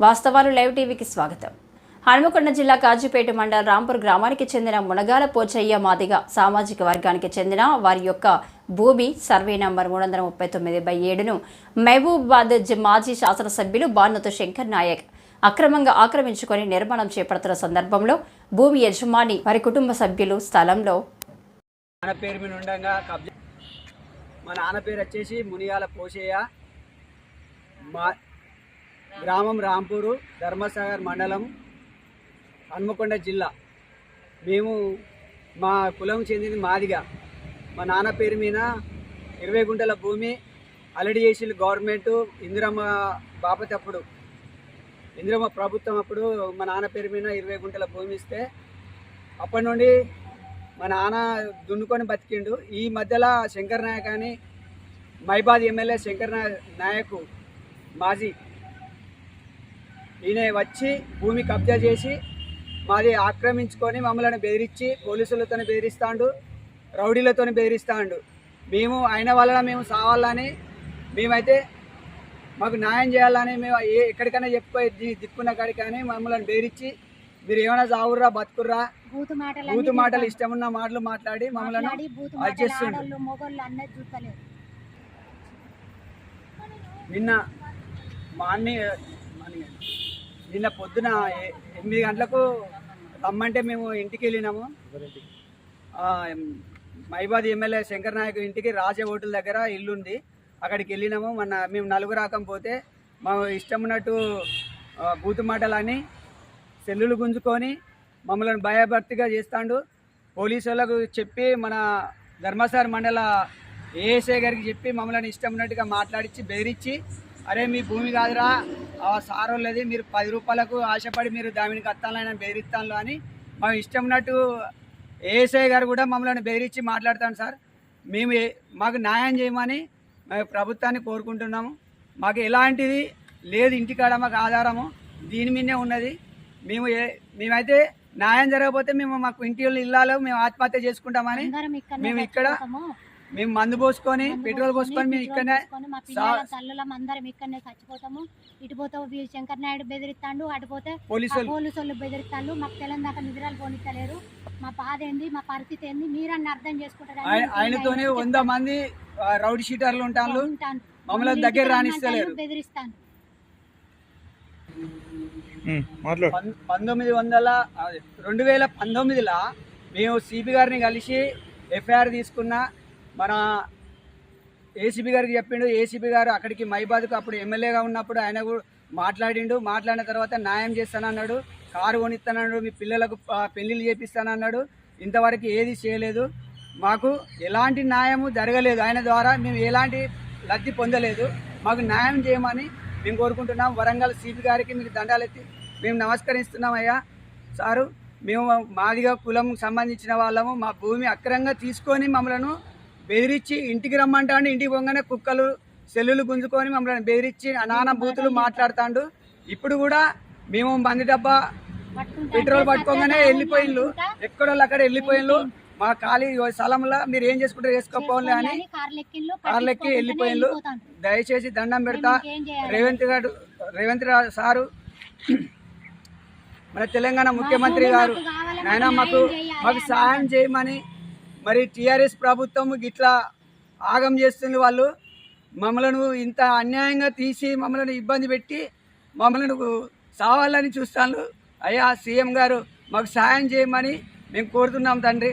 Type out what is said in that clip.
వాస్తవాలు లైవ్ టీవీకి స్వాగతం. హనుమకొండ జిల్లా కాజీపేట మండలం రాంపూర్ గ్రామానికి చెందిన మునగాల పోచయ్య మాదిగ సామాజిక వర్గానికి చెందిన వారి యొక్క భూమి సర్వే నంబర్ మూడు వందల ముప్పై తొమ్మిది బై ఏడును మహబూబాద్ మాజీ శాసనసభ్యులు బాన్నతు శంకర్ నాయక్ అక్రమంగా ఆక్రమించుకొని నిర్మాణం చేపడుతున్న సందర్భంలో భూమి యజమాని వారి కుటుంబ సభ్యులు స్థలంలో పేరు మీద ఉండగా కబ్జా మా నాన్న పేరు వచ్చేసి మునియాల పోషయ్య మా గ్రామం రాంపూరు ధర్మసాగర్ మండలం హన్మకొండ జిల్లా. మేము మా కులం చెందింది మాదిగా. మా నాన్న పేరు మీద ఇరవై గుంటల భూమి అలడి చేసి గవర్నమెంట్ ఇందిరమ్మ బాపతి అప్పుడు. ఇందిరమ్మ ప్రభుత్వం అప్పుడు మా నాన్న పేరు మీద ఇరవై గుంటల భూమి ఇస్తే అప్పటి నుండి మా నాన్న దున్నుకొని బతికిండు. ఈ మధ్యలో శంకర్ నాయక్ అని మైబాద్ ఎమ్మెల్యే శంకర్ నాయకు నాయక్ మాజీ ఈయన వచ్చి భూమి కబ్జా చేసి మాది ఆక్రమించుకొని మమ్మల్ని బెదిరించి పోలీసులతో బెదిరిస్తాండు రౌడీలతో బెదిరిస్తాండు. మేము అయిన వలన మేము సావాలని మేమైతే మాకు న్యాయం చేయాలని మేము ఏ ఎక్కడికైనా చెప్పుకో ది- దిక్కున్న కాడికి కానీ మమ్మల్ని బెదిరించి మీరు ఏమైనా చావుర్రా బతుకుర్రా? బూతు మాటలు మాటలు ఇష్టమున్న మాటలు మాట్లాడి మమ్మల్ని చూస్తలేరు నిన్న మార్నింగ్ అండి. నిన్న పొద్దున ఎనిమిది గంటలకు రమ్మంటే మేము ఇంటికి వెళ్ళినాము. మైబాద్ ఎమ్మెల్యే శంకర్ నాయక్ ఇంటికి రాజే హోటల్ దగ్గర ఇల్లుంది అక్కడికి వెళ్ళినాము. మన మేము నలుగురు రాకపోతే మా ఇష్టం ఉన్నట్టు బూతుమాటలని సెల్లులు గుంజుకొని మమ్మల్ని భయభర్తిగా చేస్తాడు. పోలీసు వాళ్ళకు చెప్పి మన ధర్మసార్ మండల ఏఎస్ఐ గారికి చెప్పి మమ్మల్ని ఇష్టం ఉన్నట్టుగా మాట్లాడించి బెదిరించి అరే మీ భూమి కాదురా ఆ సార్ వాళ్ళది మీరు పది రూపాయలకు ఆశపడి మీరు దానికి కత్తాలని బెదిరిస్తాను అని మేము ఇష్టం ఉన్నట్టు ఏఎస్ఐ గారు కూడా మమ్మల్ని బెదిరించి మాట్లాడతాను సార్. మేము మాకు న్యాయం చేయమని మేము ప్రభుత్వాన్ని కోరుకుంటున్నాము. మాకు ఎలాంటిది లేదు ఇంటికాడ మాకు ఆధారము దీని మీదనే ఉన్నది. మేము ఏ మేమైతే న్యాయం జరగకపోతే మేము మాకు ఇంటి వాళ్ళు ఇల్లాలో మేము ఆత్మహత్య చేసుకుంటామని మేము ఇక్కడ. మేము మందు పోసుకొని పెట్రోల్ పోసుకొని, మేము ఇక్కడనే మా పిల్లల తల్లులం అందరం ఇక్కడనే చచ్చిపోతాము. ఇటు పోతే వీ- శంకర్ నాయుడు బెదిరిస్తాడు అటు పోతే పోలీసు ఆ వాళ్ళు పోలీసు వాళ్ళు బెదిరిస్తాడు. మాకు తెలంగాణ నిద్రలు పోనిస్తలేరు మా బాధ ఏంది మా పరిస్థితి ఏంది? మీరన్న అర్థం చేసుకుంటారు? ఆయన- ఆయనతోనే వంద మంది రౌడీ షీటర్లు ఉంటాను మమ్మల్ని దగ్గర రానిస్తలేరు. బెదిరిస్తాను పంతొమ్మిది వందల రెండు వేల పంతొమ్మిదిలో మేము సిపి గారిని కలిసి ఎఫ్ఐఆర్ తీసుకున్న మన ఏసీబీ గారికి చెప్పిండు. ఏసీబీ గారు అక్కడికి మైబాద్కు అప్పుడు ఎమ్మెల్యేగా ఉన్నప్పుడు ఆయన కూడా మాట్లాడిండు. మాట్లాడిన తర్వాత న్యాయం చేస్తానన్నాడు. కారు కొనిస్తానన్నాడు మీ పిల్లలకు పెళ్ళిళ్ళు పెళ్ళిళ్ళు చేపిస్తానన్నాడు. ఇంతవరకు ఏది చేయలేదు. మాకు ఎలాంటి న్యాయము జరగలేదు. ఆయన ద్వారా మేము ఎలాంటి లబ్ధి పొందలేదు. మాకు న్యాయం చేయమని మేము కోరుకుంటున్నాం. వరంగల్ సిపి గారికి మీకు దండాలెత్తి మేము నమస్కరిస్తున్నాం అయ్యా. సారు మేము మాదిగా కులం సంబంధించిన వాళ్ళము. మా భూమి అక్రంగా తీసుకొని మమ్మలను బెదిరించి ఇంటికి రమ్మంటాండు ఇంటికి పోగానే కుక్కలు సెల్లులు గుంజుకొని మమ్మల్ని బెదిరించి అనాన బూతులు మాట్లాడుతాండు. ఇప్పుడు కూడా మేము మంది డబ్బా పెట్రోల్ పట్టుకోగానే వెళ్ళిపోయిండ్రు. ఎక్కడోళ్ళు అక్కడ వెళ్ళిపోయిండ్రు. మా ఖాళీ స్థలంలో మీరు ఏం చేసుకుంటారు చేసుకోపోవాలి అని కార్లు ఎక్కి వెళ్ళిపోయిండ్రు. దయచేసి దండం పెడతా? రేవంత్ గారు రేవంత్ సారు మన తెలంగాణ ముఖ్యమంత్రి గారు నాయన మాకు మాకు సాయం చేయమని మరి టీఆర్ఎస్ ప్రభుత్వం గిట్లా ఆగం చేస్తుంది వాళ్ళు. మమ్మలను ఇంత అన్యాయంగా తీసి మమ్మల్ని ఇబ్బంది పెట్టి మమ్మల్ని సావాలని చూస్తాను అయ్యా సీఎం గారు మాకు సాయం చేయమని మేము కోరుతున్నాం తండ్రి.